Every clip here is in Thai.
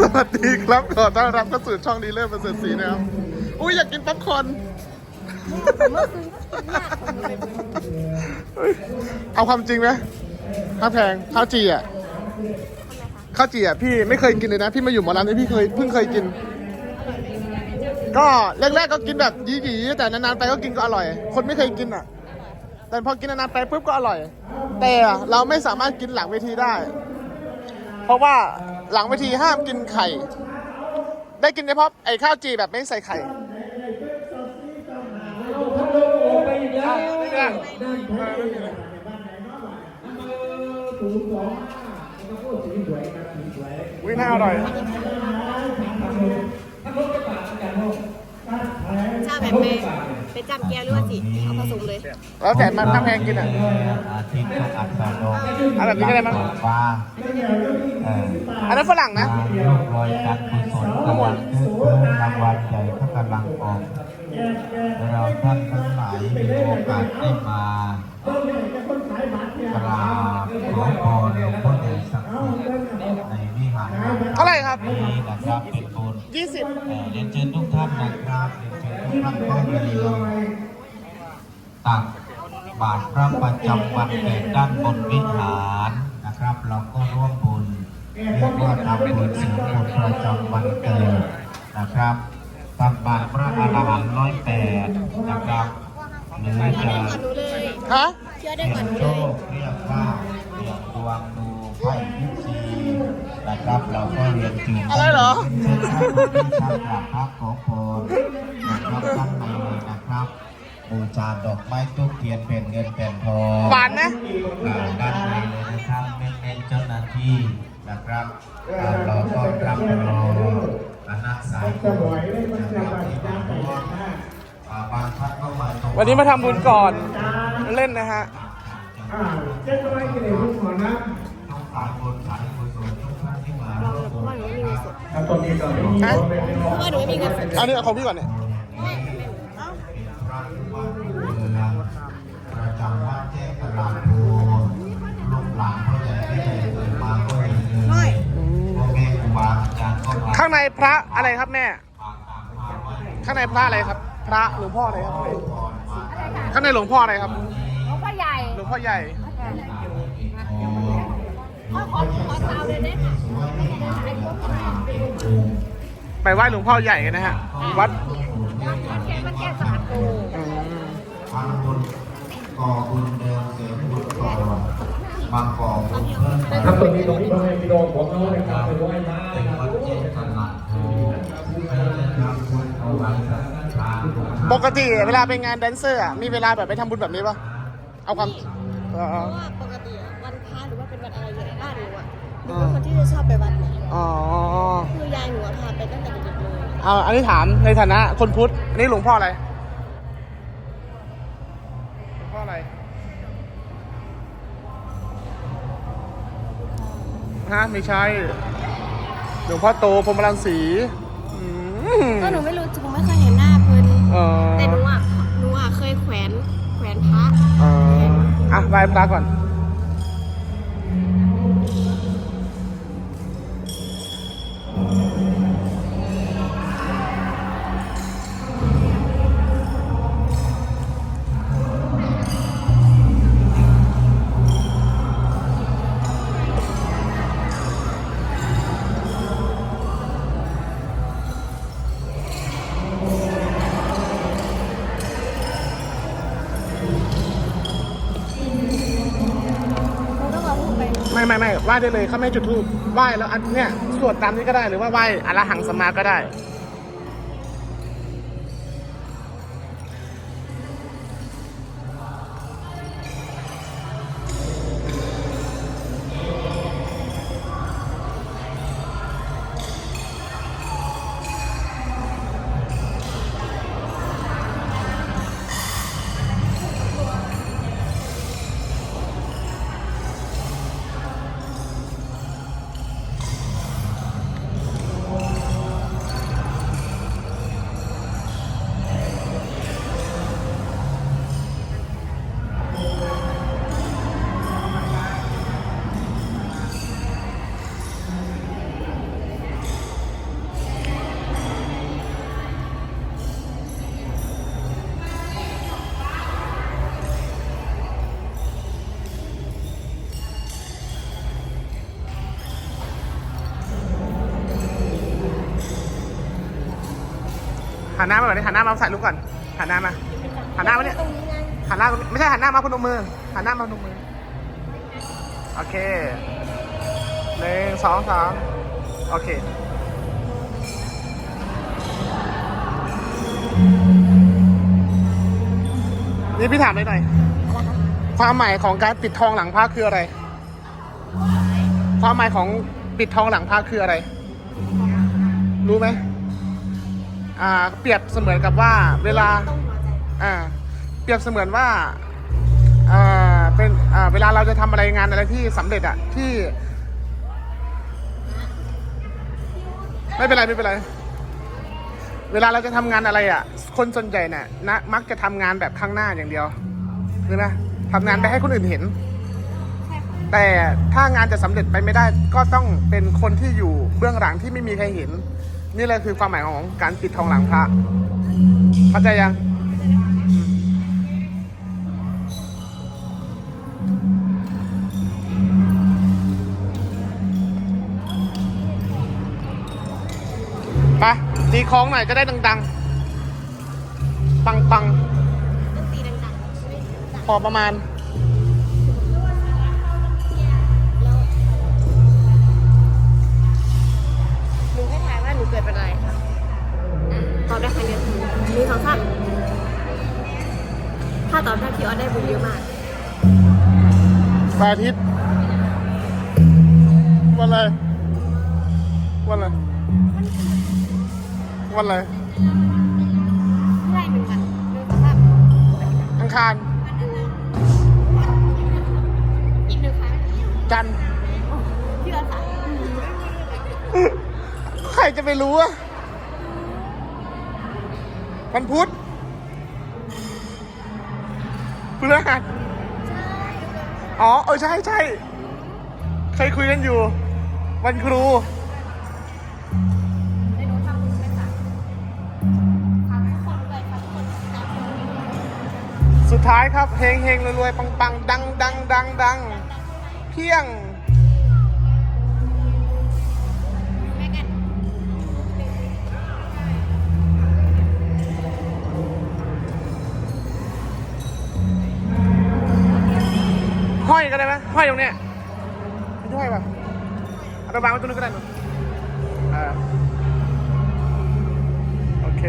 สวัสดีครับขอต้อนรับเข้าสู่ช่องดีเลอร์ประเสริฐศรีนะครับ อุ้ยอยากกินป๊อปคอร์นเฮ้ยเอาความจริงไหมข้าวแพงข้าวจีอะข้าวจีอะพี่ไม่เคยกินเลยนะ พี่มาอยู่หมอลำนี่พี่เคยเพิ่งเคยกิน ก็แรกๆก็กินแบบหยีๆแต่นานๆไปก็กินก็อร่อย คนไม่เคยกินอะ แต่พอกินนานๆไปปุ๊บก็อร่อย แต่เราไม่สามารถกินหลังเวทีได้ เพราะว่าหลังเวทีห้ามกินไข่ ได้กินเฉพาะไอ้ข้าวจีแบบไม่ใส่ไข่วิ่งน่าอร่อย ชาแบบไป ไปจำแก้วหรือว่าสิเอาผสมเลยแล้วแต่มันถ้าแพงกินอะอาทิตย์อัดสะดงเอาแบบนี้ก็ได้มั้งฟ้าเอออันนั้นฝรั่งนะงานร่วมรอยการกุศลกำลังเดินเดินรางวัลใหญ่ก็กำลังออกและเราท่านทั้งหลายมีโอกาสได้มากราบขอพรหลวงพ่อใหญ่ศักดิ์สิทธิ์ในวิหารเท่าไหร่ครับนี้นะครับเป็นบุญ ยี่สิบเอ่อเรียนเชิญทุกท่านนะครับเรียนเชิญทุกท่านก็มีตักบาตรพระประจำวันเกิดด้านบนวิหารนะครับ เราก็ร่วมบุญเรียกว่าทำบุญเสริมบุญประจำวันเกิดนะครับตักบาตรพระอรหันต์ร้อยแปดนะครับหรือจะก่อนหนูเลยฮะเชื่อได้เรียก่อนนหนูโชเลย คเรียกว่า นะครับเราก็เรียนจืดอะไรเหรอเชิญท่านที่ทำกราบพระขอพรนะครับด้านในเลยนะครับบูชาดอกไม้ทุกเทียนเป็นเงินเป็นทองหวานไหมอ่าด้านในเลยนะครับเน้นๆเจ้าหน้าที่นะครับอ่าเราก็รับรองคณะสายบุญนะครับที่มาร่วมอ่าบางท่านก็มาถายวันนี้มาทำบุญก่อนเล่นนะฮะต้องสายบุญสายกุศลทุกท่านที่มาร่วมบุญ ว่าหนู ไม่มีเงินสดฮะเพราะว่าหนูไม่มีเงินสดอันนี้เอาของพี่ก่อนเนี่ยประจำวัดแจ้งตลาดโพลูกหลานพ่อใหญ่แม่ใหญ่เกิดมาก็เห็นเลยพ่อแม่ครูบาอาจารย์ก็มาข้างในพระอะไรครับแม่ฝากตามมาไว้ข้างในพระอะไรครับ พระหลวงพ่ออะไรครับ ข้างในหลวงพ่ออะไรครับเขาพ่อใหญ่หลวงพ่อใหญ่ พ่อขอขอซาวเลยได้ค่ะ ไปไหว้หลวงพ่อใหญ่กันนะฮะ วัดมันแก้มันแก้สะอาดโตอืมทำบุญก่อบุญเดิมเสริมบุญก่อนมาก่อบุญเพิ่มเติมครับตรงนี้ตรงนี้พ่อแม่พี่น้องของเรานะครับไปไหว้พระเป็นนะครับวัดเจตลาดโพเราจะทำบุญเอาไว้สักทานหลวงปกติเวลาไปงานแดนเซอร์อะมีเวลาแบบไปทำบุญแบบนี้ปะเอาความเอเพอราะว่าปกติอะวันพระหรือว่าเป็นวันอะไรอย่างบ้านหนูอะหนูเป็นคนที่จะชอบไปวัดไหน อ๋อ คือยายหนูอะพาไปตั้งแต่เด็กๆเลยเอาอันนี้ถามในฐานะคนพุทธอันนี้หลวงพ่ออะไร หลวงพ่ออะไร ฮะ ไม่ใช่ หลวงพ่อโตพรหมรังสีอืมก็หนูไม่รู้หนูไม่เคยเห็นหน้าเพิ่นเออแต่หนูอะหนูอะเคยแขวนแขวนพระ เอออะไหว้พระก่อนหนู ไม่ไม่ไม่ไหว้ได้เลยเขาไม่จุดธูปไหว้แล้วอันเนี้ยสวดตามนี้ก็ได้หรือว่าไหว้อรหังสมมาก็ได้ หันหน้ามาก่อนดิหันหน้ามาใส่ลูกก่อนหันหน้ามาหันหน้ามาเนี่ยตรงนี้ไงหันหน้าไม่ใช่หันหน้ามาพนมมือหันหน้ามาพนมมือโอเคหนึ่งสองสามโอเคนี่พี่ถามหน่อยหน่อยความหมายของการปิดทองหลังพระคืออะไร ความหมายของปิดทองหลังพระคืออะไร รู้ไหม อ่าเปรียบเสมือนกับว่าเวลาต้องหัวใจอ่าเปรียบเสมือนว่าอ่าเป็นอ่าเวลาเราจะทำอะไรงานอะไรที่สำเร็จอะที่ ไม่เป็นไรไม่เป็นไร เวลาเราจะทำงานอะไรอะคนส่วนใหญ่เนี่ยนะมักจะทำงานแบบข้างหน้าอย่างเดียวใช่ไหมทำงานไปให้คนอื่นเห็น ใช่ค่ะแต่ถ้างานจะสำเร็จไปไม่ได้ก็ต้องเป็นคนที่อยู่เบื้องหลังที่ไม่มีใครเห็น นี่แหละคือความหมายของการปิดทองหลังพระเข้าใจยังไปตีคล้องหน่อยจะได้ดังๆ ปังต้องตีดังๆใช่ไหมดังๆ พอประมาณ วันอาทิตย์วันอะไร วันอะไร วันอะไรได้หนึ่งวันหนึ่งสองสามอังคาร อีกหนึ่งครั้งจันทร์พี่ออสค่ะใครจะไปรู้อะวันพุธพฤหัส อ๋อ เออใช่ใช่เคยคุยกันอยู่ วันครูได้หนูทำบุญไปค่ะทำทุกคนเลยทำทุกคนนนี้สุดท้ายครับเฮงเฮงรวยๆปังปังดังดังดังดังเพียง หมห้อยตรงเนี้ยไม่ห้อยป่ะเอาไปวางไว้ตรงนู้นก็ได้หนูอ่าโอเค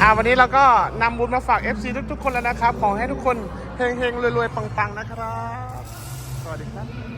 อ่าวันนี้เราก็นำบุญมาฝาก FC ทุกๆคนแล้วนะครับ ขอให้ทุกคนเฮงๆรวยๆปังๆนะครับ สวัสดีครับ